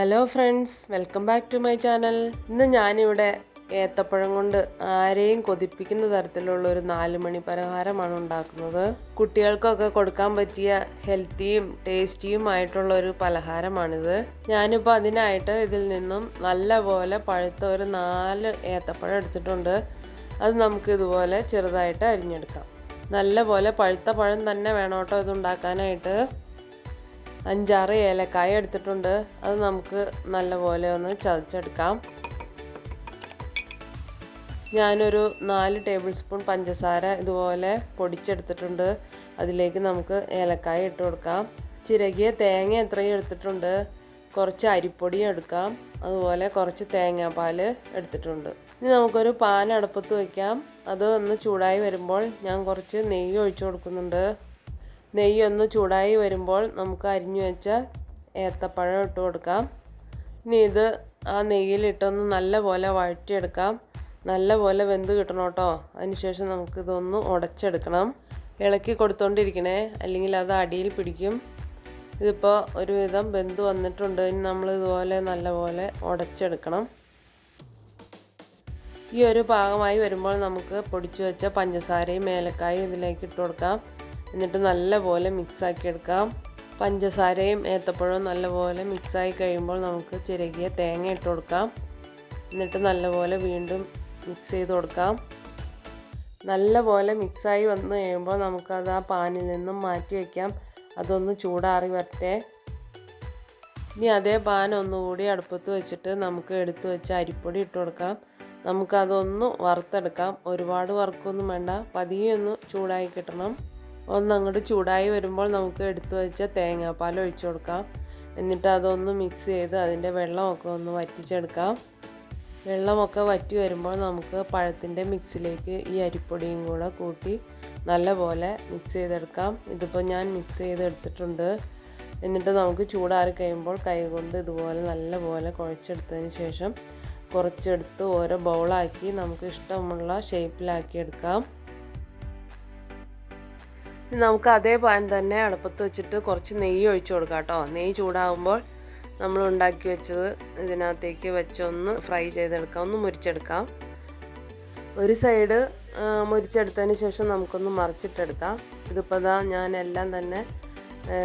Hello friends welcome back to my channel ഇന്ന് ഞാനിവിടെ ഏത്തപ്പഴം കൊണ്ട് ആരെയും കൊതിപ്പിക്കുന്ന തരത്തിലുള്ള ഒരു നാല് മണി പലഹാരമാണ് ഉണ്ടാക്കുന്നത്. കുട്ടികൾക്കൊക്കെ കൊടുക്കാൻ പറ്റിയ ഹെൽത്തിയും ടേസ്റ്റിയും ആയിട്ടുള്ള ഒരു പലഹാരമാണിത്. ഞാനിപ്പോൾ അതിനായിട്ട് ഇതിൽ നിന്നും നല്ലപോലെ പഴുത്ത ഒരു നാല് ഏത്തപ്പഴം എടുത്തിട്ടുണ്ട്. അത് നമുക്ക് ഇതുപോലെ ചെറുതായിട്ട് അരിഞ്ഞെടുക്കാം. നല്ലപോലെ പഴുത്ത പഴം തന്നെ വേണം കേട്ടോ ഇത് ഉണ്ടാക്കാനായിട്ട്. അഞ്ചാറ് ഏലക്കായ എടുത്തിട്ടുണ്ട്. അത് നമുക്ക് നല്ലപോലെ ഒന്ന് ചതച്ചെടുക്കാം. ഞാനൊരു നാല് ടേബിൾ സ്പൂൺ പഞ്ചസാര ഇതുപോലെ പൊടിച്ചെടുത്തിട്ടുണ്ട്. അതിലേക്ക് നമുക്ക് ഏലക്കായ ഇട്ട് കൊടുക്കാം. ചിരകിയ തേങ്ങ എത്രയും എടുത്തിട്ടുണ്ട്. കുറച്ച് അരിപ്പൊടി എടുക്കാം. അതുപോലെ കുറച്ച് തേങ്ങാപ്പാൽ എടുത്തിട്ടുണ്ട്. ഇനി നമുക്കൊരു പാൻ അടുപ്പത്ത് വയ്ക്കാം അത് ഒന്ന് ചൂടായി വരുമ്പോൾ ഞാൻ കുറച്ച് നെയ്യ് ഒഴിച്ചു കൊടുക്കുന്നുണ്ട്. നെയ്യ് ഒന്ന് ചൂടായി വരുമ്പോൾ നമുക്ക് അരിഞ്ഞു വെച്ച ഏത്തപ്പഴം ഇട്ട് കൊടുക്കാം. ഇനി ഇത് ആ നെയ്യിലിട്ടൊന്ന് നല്ലപോലെ വഴറ്റിയെടുക്കാം. നല്ലപോലെ വെന്ത് കിട്ടണം കേട്ടോ. അതിനുശേഷം നമുക്കിതൊന്ന് ഉടച്ചെടുക്കണം. ഇളക്കി കൊടുത്തോണ്ടിരിക്കണേ. അല്ലെങ്കിൽ അത് അടിയിൽ പിടിക്കും. ഇതിപ്പോൾ ഒരുവിധം ബന്ധ് വന്നിട്ടുണ്ട്. ഇനി നമ്മൾ ഇതുപോലെ നല്ലപോലെ ഉടച്ചെടുക്കണം. ഈ ഒരു ഭാഗമായി വരുമ്പോൾ നമുക്ക് പൊടിച്ചു വെച്ച പഞ്ചസാരയും ഏലക്കായും ഇതിലേക്ക് ഇട്ട് കൊടുക്കാം. എന്നിട്ട് നല്ലപോലെ മിക്സാക്കി എടുക്കാം. പഞ്ചസാരയും ഏത്തപ്പഴവും നല്ലപോലെ മിക്സായി കഴിയുമ്പോൾ നമുക്ക് ചിരകിയ തേങ്ങ ഇട്ട് കൊടുക്കാം. എന്നിട്ട് നല്ലപോലെ വീണ്ടും മിക്സ് ചെയ്ത് കൊടുക്കാം. നല്ലപോലെ മിക്സായി വന്നു കഴിയുമ്പോൾ നമുക്കത് ആ പാനിൽ നിന്നും മാറ്റി വയ്ക്കാം. അതൊന്ന് ചൂടാറി വരട്ടെ. ഇനി അതേ പാൻ ഒന്നുകൂടി അടുപ്പത്ത് വെച്ചിട്ട് നമുക്ക് എടുത്തു വെച്ച അരിപ്പൊടി ഇട്ട് കൊടുക്കാം. നമുക്കതൊന്ന് വറുത്തെടുക്കാം. ഒരുപാട് വറുക്കൊന്നും വേണ്ട. പതിയെ ഒന്ന് ചൂടായി കിട്ടണം. ഒന്ന് അങ്ങോട്ട് ചൂടായി വരുമ്പോൾ നമുക്ക് എടുത്തു വെച്ച തേങ്ങാപ്പാൽ ഒഴിച്ചു കൊടുക്കാം. എന്നിട്ട് അതൊന്ന് മിക്സ് ചെയ്ത് അതിന്റെ വെള്ളമൊക്കെ ഒന്ന് വറ്റിച്ചെടുക്കാം. വെള്ളമൊക്കെ വറ്റി വരുമ്പോൾ നമുക്ക് പഴത്തിന്റെ മിക്സിലേക്ക് ഈ അരിപ്പൊടിയും കൂടെ കൂട്ടി നല്ലപോലെ മിക്സ് ചെയ്തെടുക്കാം. ഇതിപ്പോൾ ഞാൻ മിക്സ് ചെയ്തെടുത്തിട്ടുണ്ട്. എന്നിട്ട് നമുക്ക് ചൂടാറി കഴിയുമ്പോൾ കൈകൊണ്ട് ഇതുപോലെ നല്ലപോലെ കുഴച്ചെടുത്തതിന് ശേഷം കുറച്ചെടുത്ത് ഓരോ ബൗളാക്കി നമുക്ക് ഇഷ്ടമുള്ള ഷേപ്പിലാക്കി എടുക്കാം. നമുക്ക് അതേ പാൻ തന്നെ അടുപ്പത്ത് വെച്ചിട്ട് കുറച്ച് നെയ്യ് ഒഴിച്ചു കൊടുക്കാം കേട്ടോ. നെയ്യ് ചൂടാകുമ്പോൾ നമ്മൾ ഉണ്ടാക്കി വെച്ചത് ഇതിനകത്തേക്ക് വെച്ചൊന്ന് ഫ്രൈ ചെയ്തെടുക്കാം ഒന്ന് മുരിച്ചെടുക്കാം. ഒരു സൈഡ് മുരിച്ചെടുത്തതിന് ശേഷം നമുക്കൊന്ന് മറിച്ചിട്ടെടുക്കാം. ഇതിപ്പോൾ ഇതാ ഞാൻ എല്ലാം തന്നെ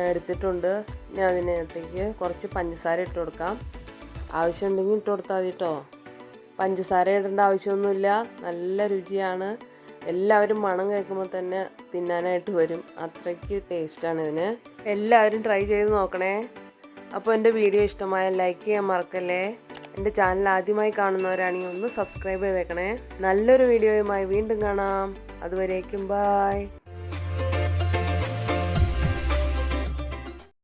എടുത്തിട്ടുണ്ട്. ഞാൻ അതിനകത്തേക്ക് കുറച്ച് പഞ്ചസാര ഇട്ട് കൊടുക്കാം. ആവശ്യമുണ്ടെങ്കിൽ ഇട്ട് കൊടുത്താൽ മതി കേട്ടോ. പഞ്ചസാര ഇടേണ്ട ആവശ്യമൊന്നുമില്ല. നല്ല രുചിയാണ്. എല്ലാവരും മണം കേൾക്കുമ്പോൾ തന്നെ തിന്നാനായിട്ട് വരും. അത്രയ്ക്ക് ടേസ്റ്റാണ് ഇതിന്. എല്ലാവരും ട്രൈ ചെയ്ത് നോക്കണേ. അപ്പോൾ എന്റെ വീഡിയോ ഇഷ്ടമായ ലൈക്ക് ചെയ്യാൻ മറക്കല്ലേ? എന്റെ ചാനൽ ആദ്യമായി കാണുന്നവരാണെങ്കിൽ ഒന്ന് സബ്സ്ക്രൈബ് ചെയ്തേക്കണേ. നല്ലൊരു വീഡിയോയുമായി വീണ്ടും കാണാം. അതുവരേക്കും ബായ്